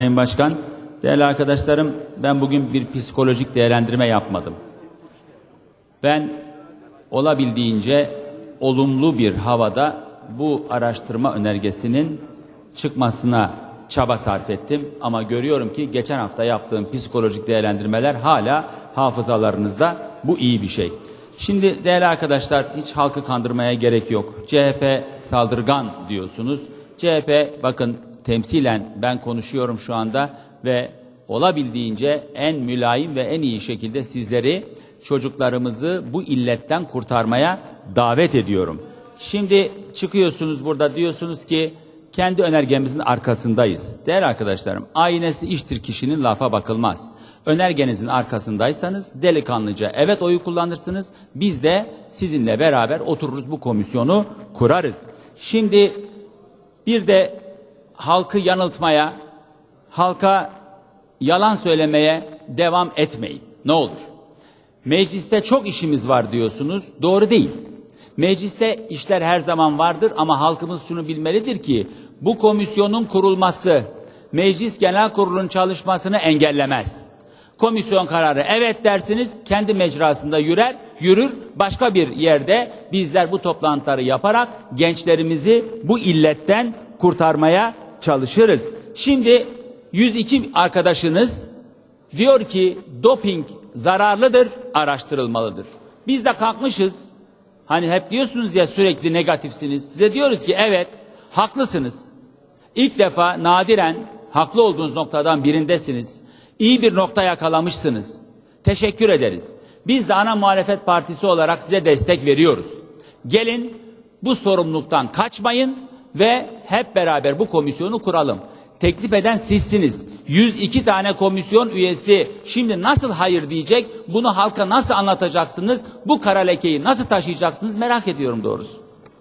Sayın Başkan, değerli arkadaşlarım, ben bugün bir psikolojik değerlendirme yapmadım. Ben olabildiğince olumlu bir havada bu araştırma önergesinin çıkmasına çaba sarf ettim. Ama görüyorum ki geçen hafta yaptığım psikolojik değerlendirmeler hala hafızalarınızda. Bu iyi bir şey. Şimdi değerli arkadaşlar hiç halkı kandırmaya gerek yok. CHP saldırgan diyorsunuz. CHP bakın temsilen ben konuşuyorum şu anda ve olabildiğince en mülayim ve en iyi şekilde sizleri çocuklarımızı bu illetten kurtarmaya davet ediyorum. Şimdi çıkıyorsunuz burada diyorsunuz ki kendi önergemizin arkasındayız. Değerli arkadaşlarım, aynesi iştir kişinin lafa bakılmaz. Önergenizin arkasındaysanız delikanlıca evet oyu kullanırsınız. Biz de sizinle beraber otururuz bu komisyonu kurarız. Şimdi bir de halkı yanıltmaya, halka yalan söylemeye devam etmeyin. Ne olur. Mecliste çok işimiz var diyorsunuz. Doğru değil. Mecliste işler her zaman vardır ama halkımız şunu bilmelidir ki bu komisyonun kurulması Meclis Genel Kurulu'nun çalışmasını engellemez. Komisyon kararı evet dersiniz kendi mecrasında yürür, yürür başka bir yerde bizler bu toplantıları yaparak gençlerimizi bu illetten kurtarmaya çalışırız. Şimdi 102 arkadaşınız diyor ki doping zararlıdır, araştırılmalıdır. Biz de kalkmışız. Hani hep diyorsunuz ya sürekli negatifsiniz. Size diyoruz ki evet haklısınız. İlk defa nadiren haklı olduğunuz noktadan birindesiniz. İyi bir nokta yakalamışsınız. Teşekkür ederiz. Biz de ana muhalefet partisi olarak size destek veriyoruz. Gelin bu sorumluluktan kaçmayın ve hep beraber bu komisyonu kuralım. Teklif eden sizsiniz. 102 tane komisyon üyesi şimdi nasıl hayır diyecek? Bunu halka nasıl anlatacaksınız? Bu kara lekeyi nasıl taşıyacaksınız? Merak ediyorum doğrusu.